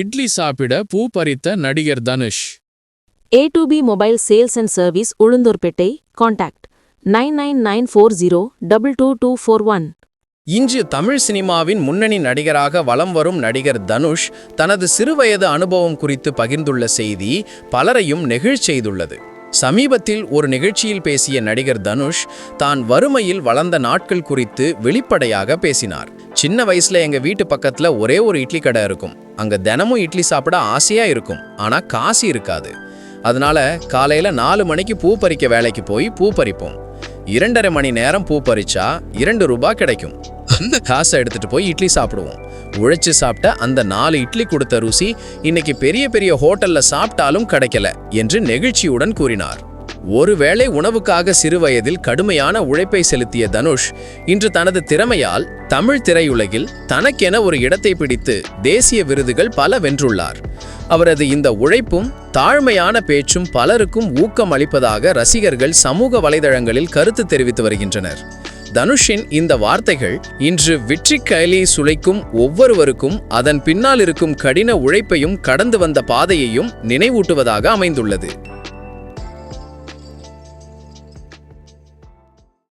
இட்லி சாப்பிட பூ பறித்த நடிகர் Dhanush. A to B mobile sales and service Ulundurpet. Contact nine nine nine four zero double two two four one இன்று தமிழ் சினிமாவின் முன்னணி நடிகராக வலம் வரும் நடிகர் தனுஷ் தனது சிறுவயது அனுபவம் குறித்து பகிர்ந்துள்ள செய்தி பலரையும் நெகிழ்ச் செய்துள்ளது. சமீபத்தில் ஒரு நிகழ்ச்சியில் பேசிய நடிகர் தனுஷ் தான் வறுமையில் வளர்ந்த நாட்கள் குறித்து வெளிப்படையாக பேசினார். சின்ன வயசுல எங்க வீட்டு பக்கத்துல ஒரே ஒரு இட்லி கடை இருக்கும். அங்க தினமும் இட்லி சாப்பிட ஆசையா இருக்கும். ஆனா காசு இருக்காது. அதனால காலையில நாலு மணிக்கு பூ பறிக்க வேலைக்கு போய் பூ பறிப்போம். இரண்டரை மணி நேரம் பூ பறிச்சா இரண்டு ரூபாய் கிடைக்கும். அந்த காசை எடுத்துட்டு போய் இட்லி சாப்பிடுவோம். உழைச்சு சாப்பிட்ட அந்த நாலு இட்லி கொடுத்த ருசி இன்னைக்கு பெரிய பெரிய ஹோட்டல்ல சாப்பிட்டாலும் கிடைக்கல என்று நெகிழ்ச்சியுடன் கூறினார். ஒருவேளை உணவுக்காக சிறுவயதில் கடுமையான உழைப்பை செலுத்திய தனுஷ் இன்று தனது திறமையால் தமிழ் திரையுலகில் தனக்கென ஒரு இடத்தை பிடித்து தேசிய விருதுகள் பல வென்றுள்ளார். அவரது இந்த உழைப்பும் தாழ்மையான பேச்சும் பலருக்கும் ஊக்கம் அளிப்பதாக ரசிகர்கள் சமூக வலைதளங்களில் கருத்து தெரிவித்து வருகின்றனர். தனுஷின் இந்த வார்த்தைகள் இன்று வெற்றி கைலி சுளைக்கும் ஒவ்வொருவருக்கும் அதன் பின்னால் இருக்கும் கடின உழைப்பையும் கடந்து வந்த பாதையையும் நினைவூட்டுவதாக அமைந்துள்ளது.